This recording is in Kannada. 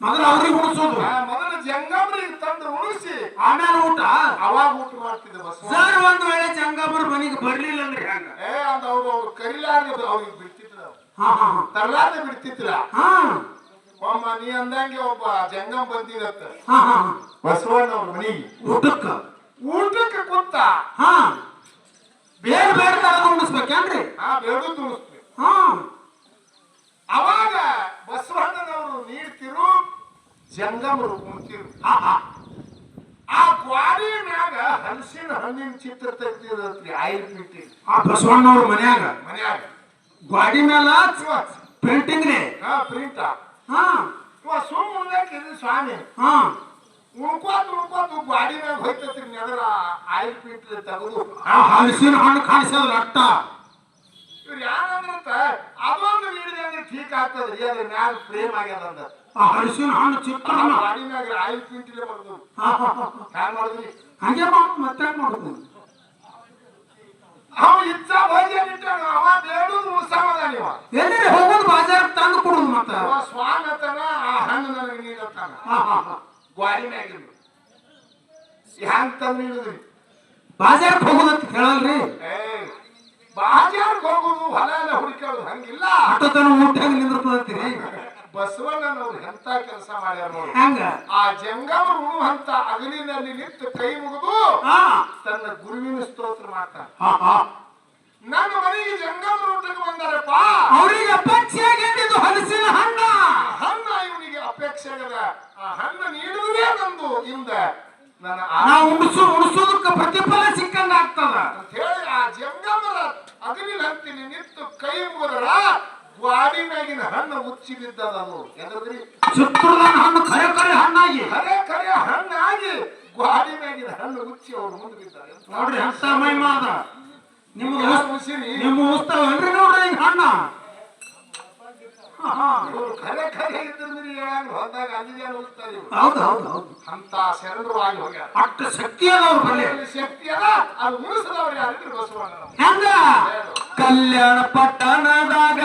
ಮೊದಲು ಅವ್ರಿಗೆ ಉಣಿಸೋದು. ಮೊದಲ ಜಂಗಮರಿ ತಂದು ಉಣಿಸಿ. ಆಮೇಲೆ ಊಟ? ಅವಾಗ ಊಟ ಮಾಡ್ತಿದ್ದೆ ಬಸವ ಸರ್ ಒಂದ್ ವೇಳೆ ಜಂಗಮರ ಮನೆಗೆ ಬರ್ಲಿಲ್ಲ ಅಂದ್ರೆ ಹೆಂಗ? ಏ ಅಂದ ಅವ್ರು ಅವ್ರು ಕರಿಲಾರ್ದು ಅವ್ರಿಗೆ ಬಿಡ್ತಿದ್ರು. ತರಲಾರ್ದೆ ಬಿಡ್ತಿದ್ರ. ಒಮ್ಮ ನೀ ಅಂದಂಗೆ ಒಬ್ಬ ಜಂಗಮ್ ಬಂದಿರತ್ತ. ಹಾ. ಬಸವಣ್ಣ ಅವ್ರ ಮನೆಗೆ. ಊಟಕ್ಕ? ಊಟಕ್ಕೆ ಕೂತ. ಹಾ. ಬೇರೆ ಬೇರೆ ತರದ ಉಣಿಸ್ಬೇಕೇನ್ರಿ ಆ ಬೇಡು ತುಳಿಸ್ತೀವಿ ಹಾ ಅವಾಗ ಬಸವಣ್ಣನವರು ನೀಡ್ತಿರು ಕುಂತಿರು ಹಾ ಹಾ ಆ. ಗ್ವಾಡಿ ಮ್ಯಾಗ ಹಲಸಿನ ಹಣ್ಣಿನ ಚಿತ್ರ ತೆಗ್ದಿರತ್ರಿ ಆಯಿಲ್ ಪೀಟಿ ಆ ಬಸವಣ್ಣವ್ರ ಮನ್ಯಾಗ? ಮನ್ಯಾಗ. ಗಾಡಿ ಮ್ಯಾಲ ಪ್ರಿಂಟಿಂಗ್ ಪೇಂಟಿಂಗ್ ರೀ ಹಾ ಪ್ರಿಂಟ ಹಾ. ಸುಮ್ ಉಣ್ಣಾಕಿದ್ರಿ ಸ್ವಾಮಿ. ಹಾ. ಉಣ್ಕೋತ ಉಣ್ಕೋತ ಗ್ವಾಡಿ ಮ್ಯಾಗ ಹೋಯ್ತತ್ರಿ ನೆದರ ಆಯಿಲ್ ತಗದು ತೆಗೆದು. ಆ ಹಲಸಿನ ಹಣ್ಣು ಕಾಣಿಸೋದು ಅಟ್ಟ ಹಿಡಿದೆ ಅಂದ್ರೆ ಠೀಕ್ ಆಗ್ತದ್ರಿ ಅದ್ರ ಮ್ಯಾಲ ಪ್ರೇಮ್ ಆಗ್ಯದ ಅಂದ. ಆ ಹಣ್ಣು ಗ್ವಾಡಿ ಮ್ಯಾಗ ಮಾಡುದು ಹಾ ಹಾ ಹಾ ಹ್ಯಾಂಗ ಮಾಡಿದ್ರಿ? ಹಂಗೆ ಮಾಡು ಮತ್ತೆ ಮಾಡುದು ಅವ ಇಚ್ಛ ಅವ ಬೇಡುದು ನೀವ ಎಲ್ಲಿ ಹೋಗೋದು ಬಾಜಾರ್ ತಂದು ಕೊಡುದು ಮತ್ತ? ಅವ ಆ ಹಣ್ಣು ನನಗೆ ನೀಡತ್ತಾನ ಹಾ ಗ್ವಾಡಿ ಮ್ಯಾಗಿಂದು ಹ್ಯಾಂಗ ತಂದು ನೀಡಿದ್ರಿ? ಬಾಜಾರ್ಕ್ ಹೋಗೋದಂತ ಹೇಳಲ್ರಿ? ಏ ಬಾಜಾರ್ಗೆ ಹೋಗುದು ಹೊಲ ಎಲ್ಲ ಹುಡುಕೋದು ಹಂಗಿಲ್ಲ. ಅಟ್ಟತನ ಊಟ ನಿಂದಿರ್ತದಂತೀರಿ ಬಸವಣ್ಣನವ್ರು ಎಂತ ಕೆಲಸ ಮಾಡ್ಯಾರ ನೋಡಿ. ಹೆಂಗ? ಆ ಜಂಗಮ ಅಂತ ಅಗಲಿನಲ್ಲಿ ನಿಂತು ಕೈ ಮುಗಿದು ತನ್ನ ಗುರುವಿನ ಸ್ತೋತ್ರ ಹಾ ನನ್ನ ಮನೆಗೆ ಜಂಗಮ ಊಟಕ್ಕೆ ಬಂದಾರಪ್ಪ. ಅವರಿಗೆ ಅಪೇಕ್ಷೆಯಾಗಿದ್ದು ಹಲಸಿನ ಹಣ್ಣ. ಹಣ್ಣ ಇವನಿಗೆ ಅಪೇಕ್ಷೆ ಆಗದ. ಆ ಹಣ್ಣ ನೀಡುವುದೇ ನಂದು. ಇಂದ ನನ್ನ ಉಣಸು ಉಣಿಸು ಉಣಿಸೋದಕ್ಕ ಪ್ರತಿಫಲ ಸಿಕ್ಕಂಗ ಆಗ್ತದ ಅಂತ ಹೇಳಿ ಆ ಜಂಗಮರ ಅಗಲಿನ ಹಂತಿನಿ ನಿಂತು ಕೈ ಮುಗದರ ಮ್ಯಾಗಿನ ಹಣ್ಣು ಮುಚ್ಚಿ ಬಿದ್ದದನು ಎದ್ರದ್ರಿ ಚಿತ್ರದ ಹಣ್ಣು ಕರೆ ಕರೆ ಹಣ್ಣಾಗಿ. ಕರೆ ಕರೆ ಹಣ್ಣಾಗಿ ಮ್ಯಾಗಿನ ಹಣ್ಣು ಮುಚ್ಚಿ ಅವ್ರು ಮುಂದೆ ಬಿದ್ದಾರೆ ನೋಡ್ರಿ ಹಂತ ಮಹಿಮ ಅದ. ನಿಮ್ಮ ಉಸಿರಿ? ನಿಮ್ಮ ಉಸ್ತಾವೇನ್ರಿ ನೋಡ್ರಿ ಹಿಂಗ ಹಣ್ಣ. ಕರೆ ಕರೆ ಇದ್ರಿ ಹೋದಾಗ ಅಲ್ಲಿ ಹೋಗ್ತಾರೆ ಹೌದು ಹೌದು ಹೌದು. ಅಂತ ಶರಣರು ಆಗಿ ಹೋಗ್ಯಾರ. ಅಷ್ಟು ಶಕ್ತಿ ಅದ ಅವ್ರ ಅವರಲ್ಲಿ ಶಕ್ತಿ ಅದ ಅದು ಉಳಿಸದವ್ರು ಯಾರಿದ್ರು ಬಸವಣ್ಣ ಹೆಂಗ? ಕಲ್ಯಾಣ ಪಟ್ಟಣದಾಗ